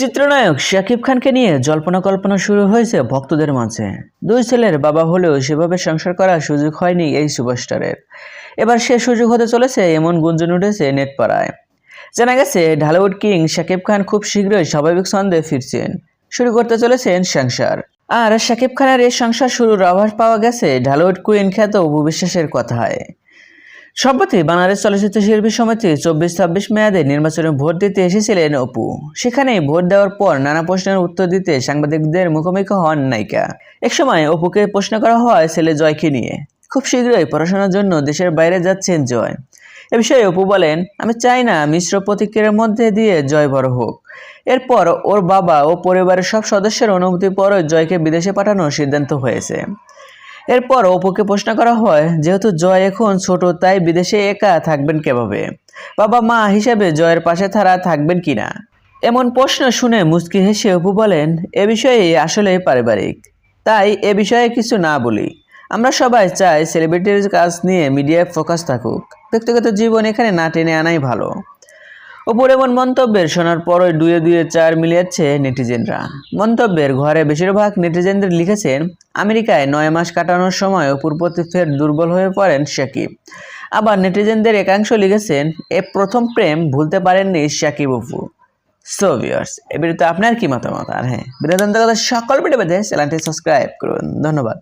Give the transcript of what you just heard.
চিত্রনায়ক শাকিব খানকে নিয়ে জল্পনা কল্পনা শুরু হয়েছে ভক্তদের মাঝে। দুই ছেলের বাবা হলেও সেভাবে সংসার করার সুযোগ হয়নি এই সুপারস্টারের। এবার সে সুযোগ হতে চলেছে এমন গুঞ্জন উঠেছে নেটপাড়ায়। জানা গেছে, ঢালিউড কিং শাকিব খান খুব শীঘ্রই স্বাভাবিক ছন্দে ফিরছেন। শুরু করতে চলেছেন সংসার। আর শাকিব খানের এই সংসার শুরুর আভাস পাওয়া গেছে ঢালিউড কুইন খ্যাত উপবিশ্বাসের কথায়। সম্প্রতি বাংলাদেশ চলচ্চিত্র শিল্পী সমিতি চব্বিশ ছাব্বিশ মেয়াদে নির্বাচনে ভোট দিতে এসেছিলেন অপু। সেখানেই ভোট দেওয়ার পর নানা প্রশ্নের উত্তর দিতে সাংবাদিকদের মুখোমুখি হন নায়িকা। একসময় অপুকে প্রশ্ন করা হয় ছেলে জয়কে নিয়ে। খুব শীঘ্রই পড়াশোনার জন্য দেশের বাইরে যাচ্ছেন জয়। এ বিষয়ে অপু বলেন, আমি চাই না মিশ্র প্রতিক্রিয়ার মধ্যে দিয়ে জয় বড় হোক। এরপর ওর বাবা ও পরিবারের সব সদস্যের অনুমতির পরও জয়কে বিদেশে পাঠানোর সিদ্ধান্ত হয়েছে। এরপর অপুকে প্রশ্ন করা হয়, যেহেতু জয় এখন ছোট, তাই বিদেশে একা থাকবেন কীভাবে? বাবা মা হিসেবে জয়ের পাশে তারা থাকবেন কিনা? এমন প্রশ্ন শুনে মুচকি হেসে অপু বলেন, এ বিষয়ে আসলে পারিবারিক। তাই এ বিষয়ে কিছু না বলি। আমরা সবাই চাই সেলিব্রিটির কাজ নিয়ে মিডিয়ায় ফোকাস থাকুক। ব্যক্তিগত জীবন এখানে না টেনে আনাই ভালো। অপুর এমন মন্তব্যের শোনার পরই দুয়ে দুয়ে চার মিলিয়েছে নেটিজেনরা। মন্তব্যের ঘরে বেশিরভাগ নেটিজেনদের লিখেছেন, আমেরিকায় নয় মাস কাটানোর সময় অপুর প্রতি ফের দুর্বল হয়ে পড়েন শাকিব। আবার নেটিজেনদের একাংশ লিখেছেন, এ প্রথম প্রেম ভুলতে পারেননি শাকিব অপু। সো ভিউয়ার্স এ বিরুদ্ধে আপনার কি মতামত? আর হ্যাঁ বিনোদন জগতের সকল ভিডিও পেতে চ্যানেলটি সাবস্ক্রাইব করুন। ধন্যবাদ।